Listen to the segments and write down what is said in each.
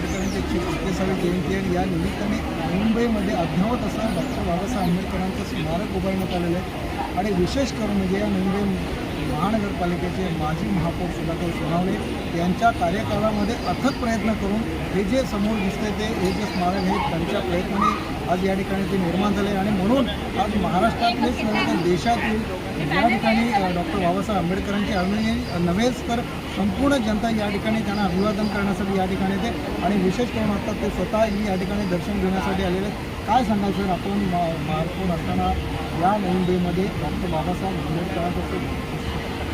आंबेडकरांची एकशे एकतीसावी जयंती आहे आणि या निमित्ताने मुंबईमध्ये अद्ययावत असं डॉक्टर बाबासाहेब आंबेडकरांचं स्मारक उभारण्यात आलेलं आहे. आणि विशेष करून म्हणजे या मुंबई महानगरपालिकेचे माजी महापौर सुधाकर सोनावणे यांच्या कार्यकाळामध्ये अथक प्रयत्न करून हे जे समोर दिसते ते हे जे स्मारक हे त्यांच्या प्रयत्नाने आज या ठिकाणी ते निर्माण झाले. आणि म्हणून आज महाराष्ट्रातलेच नव्हे तर देशातील या ठिकाणी डॉक्टर बाबासाहेब आंबेडकरांची अभिनय नव्हेच तर संपूर्ण जनता या ठिकाणी त्यांना अभिवादन करण्यासाठी या ठिकाणी येते. आणि विशेष करून आता ते स्वतः ही या ठिकाणी दर्शन घेण्यासाठी आलेले काय सांगाल सर? आपण मा- महापौर असताना या मोहिमेमध्ये डॉक्टर बाबासाहेब आंबेडकरांचं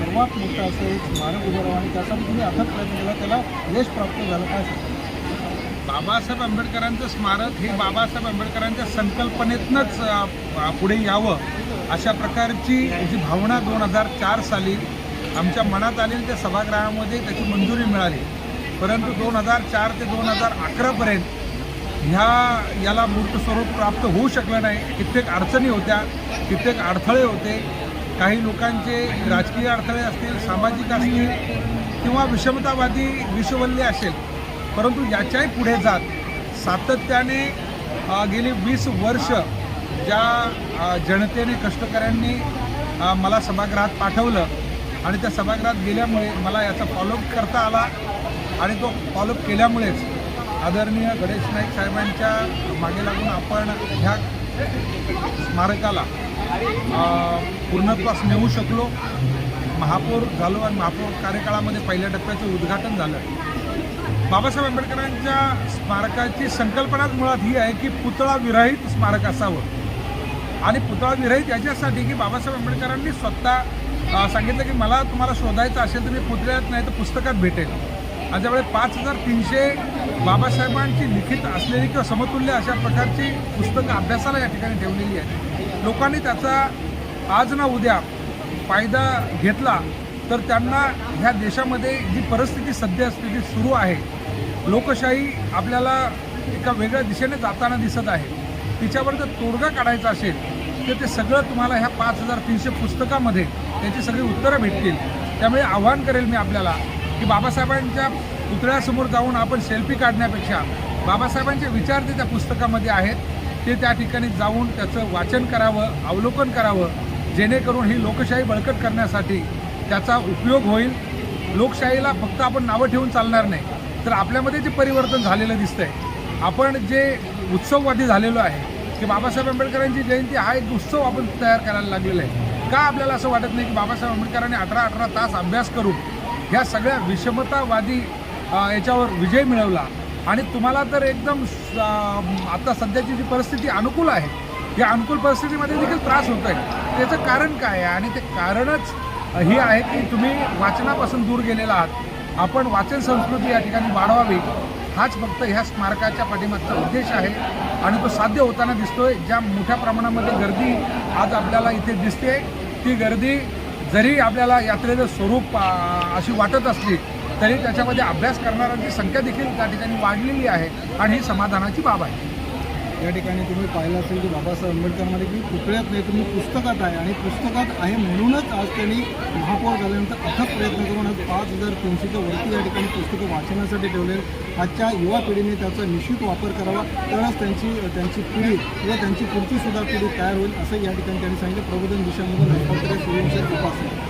सर्वात मोठं असं एक स्मारक उभं राहावं आणि त्यासाठी तुम्ही अथक प्रयत्न केला. त्याला यश प्राप्त झालं काय? बाबासाहेब आंबेडकरांचं स्मारक हे बाबासाहेब आंबेडकरांच्या संकल्पनेतनंच पुढे यावं अशा प्रकारची जी भावना दोन हजार चार साली आमच्या मनात आलेली त्या सभागृहामध्ये त्याची मंजुरी मिळाली. परंतु दोन हजार चार ते दोन हजार अकरापर्यंत ह्या याला मूर्त स्वरूप प्राप्त होऊ शकलं नाही. कित्येक अडचणी होत्या कित्येक अडथळे होते. काही लोकांचे राजकीय अडथळे असतील सामाजिक असतील किंवा विषमतावादी विश्ववल्ली असेल परंतु याच्याही पुढे जात सातत्याने गेली वीस वर्ष ज्या जनतेने कष्टकऱ्यांनी मला सभागृहात पाठवलं आणि त्या सभागृहात गेल्यामुळे मला याचा फॉलोअप करता आला आणि तो फॉलोअप केल्यामुळेच आदरणीय गणेश नाईक साहेबांच्या मागे लागून आपण ह्या स्मारकाला पूर्णत्वास नेऊ शकलो. महापौर झालो आणि महापौर कार्यकाळामध्ये पहिल्या टप्प्याचं उद्घाटन झालं. बाबासाहेब आंबेडकरांच्या स्मारकाची संकल्पनाच मुळात ही आहे की पुतळा विरहित स्मारक असावं. आणि पुतळा विरहित याच्यासाठी की बाबासाहेब आंबेडकरांनी स्वतः सांगितलं की मला तुम्हाला शोधायचं असेल तर मी पुतळ्यात नाही तर पुस्तकात भेटेल. आणि त्यामुळे पाच हजार तीनशे बाबासाहेबांची लिखित असलेली किंवा समतुल्य अशा प्रकारची पुस्तकं अभ्यासाला या ठिकाणी ठेवलेली आहेत. लोकांनी त्याचा आज ना उद्या फायदा घेतला तर त्यांना ह्या देशामध्ये जी परिस्थिती सद्यस्थिती सुरू आहे लोकशाही आपल्याला एका वेगळ्या दिशेने जाताना दिसत आहे. तिच्यावर जर तोडगा काढायचा असेल तर ते सगळं तुम्हाला ह्या पाच हजार तीनशे पुस्तकामध्ये त्याची सगळी उत्तरं भेटतील. त्यामुळे आव्हान करेल मी आपल्याला की बाबासाहेबांच्या पुतळ्यासमोर जाऊन आपण सेल्फी काढण्यापेक्षा बाबासाहेबांचे विचार ते त्या पुस्तकामध्ये आहेत ते त्या ठिकाणी जाऊन त्याचं वाचन करावं अवलोकन करावं जेणेकरून ही लोकशाही बळकट करण्यासाठी त्याचा उपयोग होईल. लोकशाहीला फक्त आपण नावं ठेवून चालणार नाही तर आपल्यामध्ये जे परिवर्तन झालेलं दिसतंय आपण जे उत्सववादी झालेलो आहे की बाबासाहेब आंबेडकरांची जयंती हा एक उत्सव आपण तयार करायला लागलेला आहे. का आपल्याला असं वाटत नाही की बाबासाहेब आंबेडकरांनी अठरा अठरा तास अभ्यास करून ह्या सगळ्या विषमतावादी याच्यावर विजय मिळवला? आणि तुम्हाला तर एकदम आता सध्याची जी परिस्थिती अनुकूल आहे या अनुकूल परिस्थितीमध्ये देखील त्रास होत आहे त्याचं कारण काय आहे? आणि ते कारणच हे आहे की तुम्ही वाचनापासून दूर गेलेला आहात. आपण वाचन संस्कृती या ठिकाणी वाढवावी. हाच फक्त ह्या स्मारकाच्या पाठीमागचा उद्देश आहे. आणि तो साध्य होताना दिसतोय. ज्या मोठ्या प्रमाणामध्ये गर्दी आज आपल्याला इथे दिसते ती गर्दी जरी आपल्याला यात्रेचं स्वरूप अशी वाटत असली तरी त्याच्यामध्ये अभ्यास करणाऱ्यांची संख्या देखील त्या ठिकाणी वाढलेली आहे आणि ही समाधानाची बाब आहे. या ठिकाणी तुम्ही पाहिलं असेल की बाबासाहेब आंबेडकरमध्ये की पुतळ्यात नाही तुम्ही पुस्तकात आहे आणि पुस्तकात आहे म्हणूनच आज त्यांनी महापौर झाल्यानंतर अथक प्रयत्न करून आज पाच हजार तीनशेच्या वरती या ठिकाणी पुस्तकं वाचनासाठी ठेवले. आजच्या युवा पिढीने त्याचा निश्चित वापर करावा तरच त्यांची त्यांची पिढी किंवा त्यांची पुढची सुद्धा पिढी तयार होईल असं या ठिकाणी त्यांनी सांगितलं. प्रबोधन दिशामध्ये दत्तात्रय उपासना.